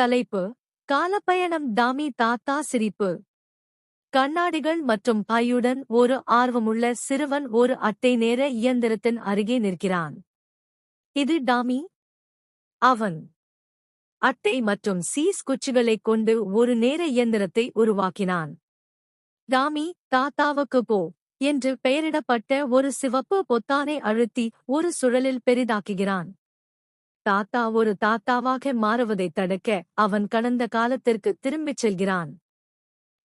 தலைப்பு காலப்பயணம் தாமி தாத்தா சிரிப்பு. கண்ணாடிகள் மற்றும் பையுடன் ஒரு ஆர்வமுள்ள சிறுவன் ஒரு அட்டை நேர இயந்திரத்தின் அருகே நிற்கிறான். இது டாமி? அவன். அட்டை மற்றும் சீஸ் குச்சிகளைக் கொண்டு ஒரு நேர இயந்திரத்தை உருவாக்கினான். டாமி தாத்தாவுக்கு போ என்று பெயரிடப்பட்ட ஒரு சிவப்பு பொத்தானை அழுத்தி ஒரு சுழலில் பெரிதாக்குகிறான். தாத்தா ஒரு தாத்தாவாக மாறுவதைத் தடுக்க அவன் கடந்த காலத்திற்கு திரும்பிச் செல்கிறான்.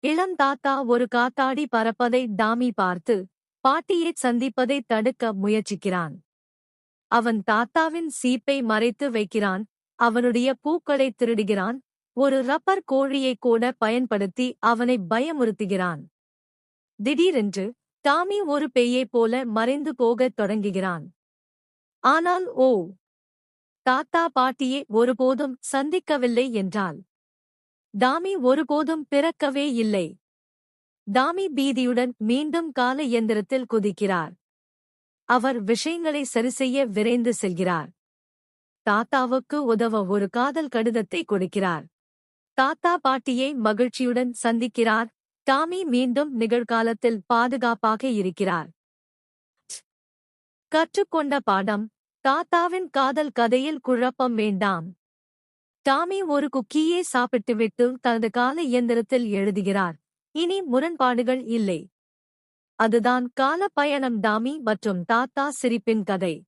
இளம் தாத்தா ஒரு காத்தாடி பறப்பதை டாமி பார்த்து பாட்டியைச் சந்திப்பதைத் தடுக்க முயற்சிக்கிறான். அவன் தாத்தாவின் சீப்பை மறைத்து வைக்கிறான் அவனுடைய பூக்களை திருடுகிறான் ஒரு ரப்பர் கோழியைக் கூட பயன்படுத்தி அவனை பயமுறுத்துகிறான். திடீரென்று டாமி ஒரு பேயைப் போல மறைந்து போகத் தொடங்குகிறான். ஆனால் ஓ தாத்தா பாட்டியை ஒருபோதும் சந்திக்கவில்லை என்றால் தாமி ஒருபோதும் பிறக்கவே இல்லை. தாமி பீதியுடன் மீண்டும் கால இயந்திரத்தில் குதிக்கிறார். அவர் விஷயங்களை சரிசெய்ய விரைந்து செல்கிறார். தாத்தாவுக்கு உதவ ஒரு காதல் கடிதத்தை கொடுக்கிறார். தாத்தா பாட்டியை மகிழ்ச்சியுடன் சந்திக்கிறார். டாமி மீண்டும் நிகழ்காலத்தில் பாதுகாப்பாக இருக்கிறார். கற்றுக்கொண்ட பாடம் தாத்தாவின் காதல் கதையில் குழப்பம் வேண்டாம். டாமி ஒரு குக்கியே சாப்பிட்டுவிட்டு தனது கால இயந்திரத்தில் எழுதுகிறார். இனி முரண்பாடுகள் இல்லை. அதுதான் கால பயணம் டாமி மற்றும் தாத்தா சிரிப்பின் கதை.